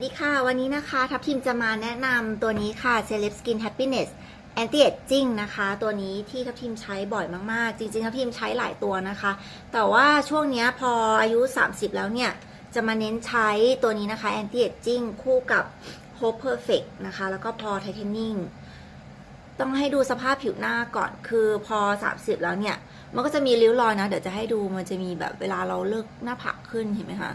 สวัสดีค่ะ วันนี้นะคะทัพทีมจะมาแนะนำตัวนี้ค่ะ Celeb Skin Happiness Anti Aging นะคะ ตัวนี้ที่ทัพทีมใช้บ่อยมากๆ จริงๆทัพทีมใช้หลายตัวนะคะ แต่ว่าช่วงนี้พออายุ 30 แล้วเนี่ย จะมาเน้นใช้ตัวนี้นะคะ Anti Aging คู่กับ Hope Perfect นะคะ แล้วก็ Pore Tightening ต้องให้ดูสภาพผิวหน้าก่อนคือพอ 30 แล้วเนี่ย มันก็จะมีริ้วรอยนะ เดี๋ยวจะให้ดูมันจะมีแบบเวลาเราเลิกหน้าผากขึ้นเห็นไหมคะ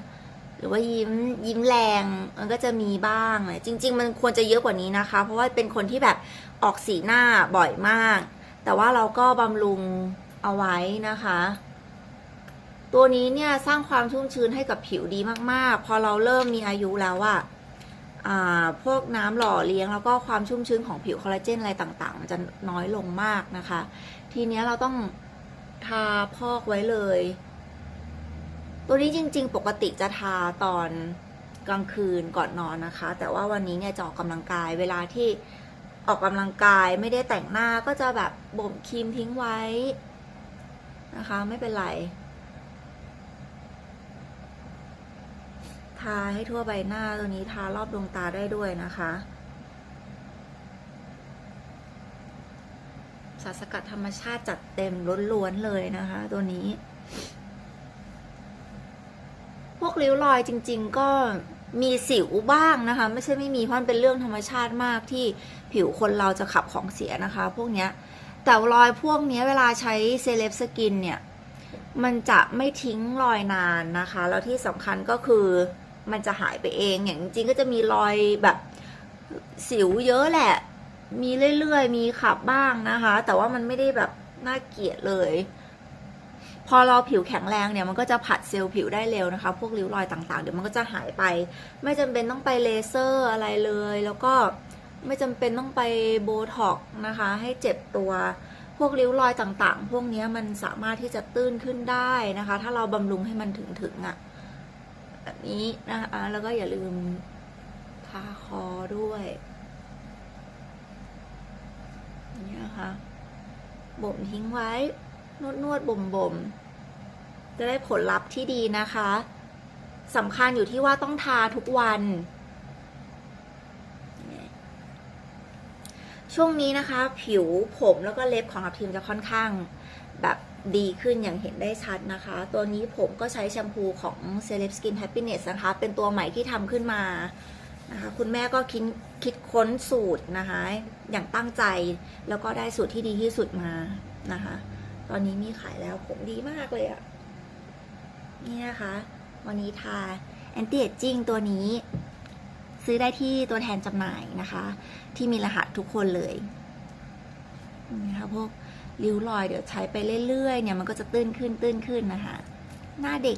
รือว่ายิ้มยิ้มแรงมันก็จะมีบ้างเลยจริง ๆ มันควรจะเยอะกว่านี้นะคะ เพราะว่าเป็นคนที่แบบออกสีหน้าบ่อยมาก แต่ว่าเราก็บำรุงเอาไว้นะคะ ตัวนี้เนี่ยสร้างความชุ่มชื้นให้กับผิวดีมากๆ พอเราเริ่มมีอายุแล้วอะพวกน้ำหล่อเลี้ยงแล้วก็ความชุ่มชื้นของผิวคอลลาเจนอะไรต่างๆ มันจะน้อยลงมากนะคะ ทีเนี้ยเราต้องทาพอกไว้เลย ตัวนี้จริง ๆ ปกติจะทาตอนกลางคืนก่อนนอนนะคะ แต่ว่าวันนี้เนี่ยจะออกกำลังกายเวลาที่ออกกำลังกายไม่ได้แต่งหน้าก็จะแบบบ่มครีมทิ้งไว้นะคะ ไม่เป็นไร ทาให้ทั่วใบหน้าตัวนี้ทารอบดวงตาได้ด้วยนะคะสารสกัดธรรมชาติจัดเต็มล้วนเลยนะคะ ตัวนี้ กริ้วรอยจริง ๆ ก็มีสิวบ้างนะคะ ไม่ใช่ไม่มีเพราะมันเป็นเรื่องธรรมชาติมากที่ผิวคนเราจะขับของเสียนะคะ พวกเนี้ยแต่รอยพวกนี้เวลาใช้เซเลบสกินเนี่ย มันจะไม่ทิ้งรอยนานนะคะ แล้วที่สำคัญก็คือมันจะหายไปเองอย่างจริงก็จะมีรอยแบบสิวเยอะแหละ มีเรื่อยๆ มีขับบ้างนะคะ แต่ว่ามันไม่ได้แบบน่าเกลียดเลย พอเราผิวแข็งแรงเนี่ยมันก็จะผัดเซลล์ผิวได้เร็วนะคะ พวกริ้วรอยต่างๆ เดี๋ยวมันก็จะหายไป ไม่จำเป็นต้องไปเลเซอร์อะไรเลย แล้วก็ไม่จำเป็นต้องไปโบท็อกนะคะ ให้เจ็บตัว พวกริ้วรอยต่างๆ พวกนี้มันสามารถที่จะตื้นขึ้นได้นะคะ ถ้าเราบำรุงให้มันถึงๆอะ่ะแบบนี้นะคะแล้วก็อย่าลืมทาคอด้วยนี่นะคะบ่มทิ้งไว้ นวดนวดบ่มบ่มจะได้ผลลัพธ์ที่ดีนะคะสำคัญอยู่ที่ว่าต้องทาทุกวัน ช่วงนี้นะคะ ผิวผมแล้วก็เล็บของทับทิมจะค่อนข้างแบบดีขึ้นอย่างเห็นได้ชัดนะคะ ตัวนี้ผมก็ใช้แชมพูของ Celeb Skin Happiness นะคะ เป็นตัวใหม่ที่ทำขึ้นมานะคะคุณแม่ก็คิดคิดค้นสูตรนะคะ อย่างตั้งใจแล้วก็ได้สูตรที่ดีที่สุดมานะคะ ตอนนี้มีขายแล้วผมดีมากเลยอะนี่นะคะ วันนี้ทา Anti Aging ตัวนี้ ซื้อได้ที่ตัวแทนจำหน่ายนะคะ ที่มีรหัสทุกคนเลยนี่นะคะพวกริ้วรอยเดี๋ยวใช้ไปเรื่อยๆเนี่ยมันก็จะตื้นขึ้นตื้นขึ้นนะคะ หน้าเด็ก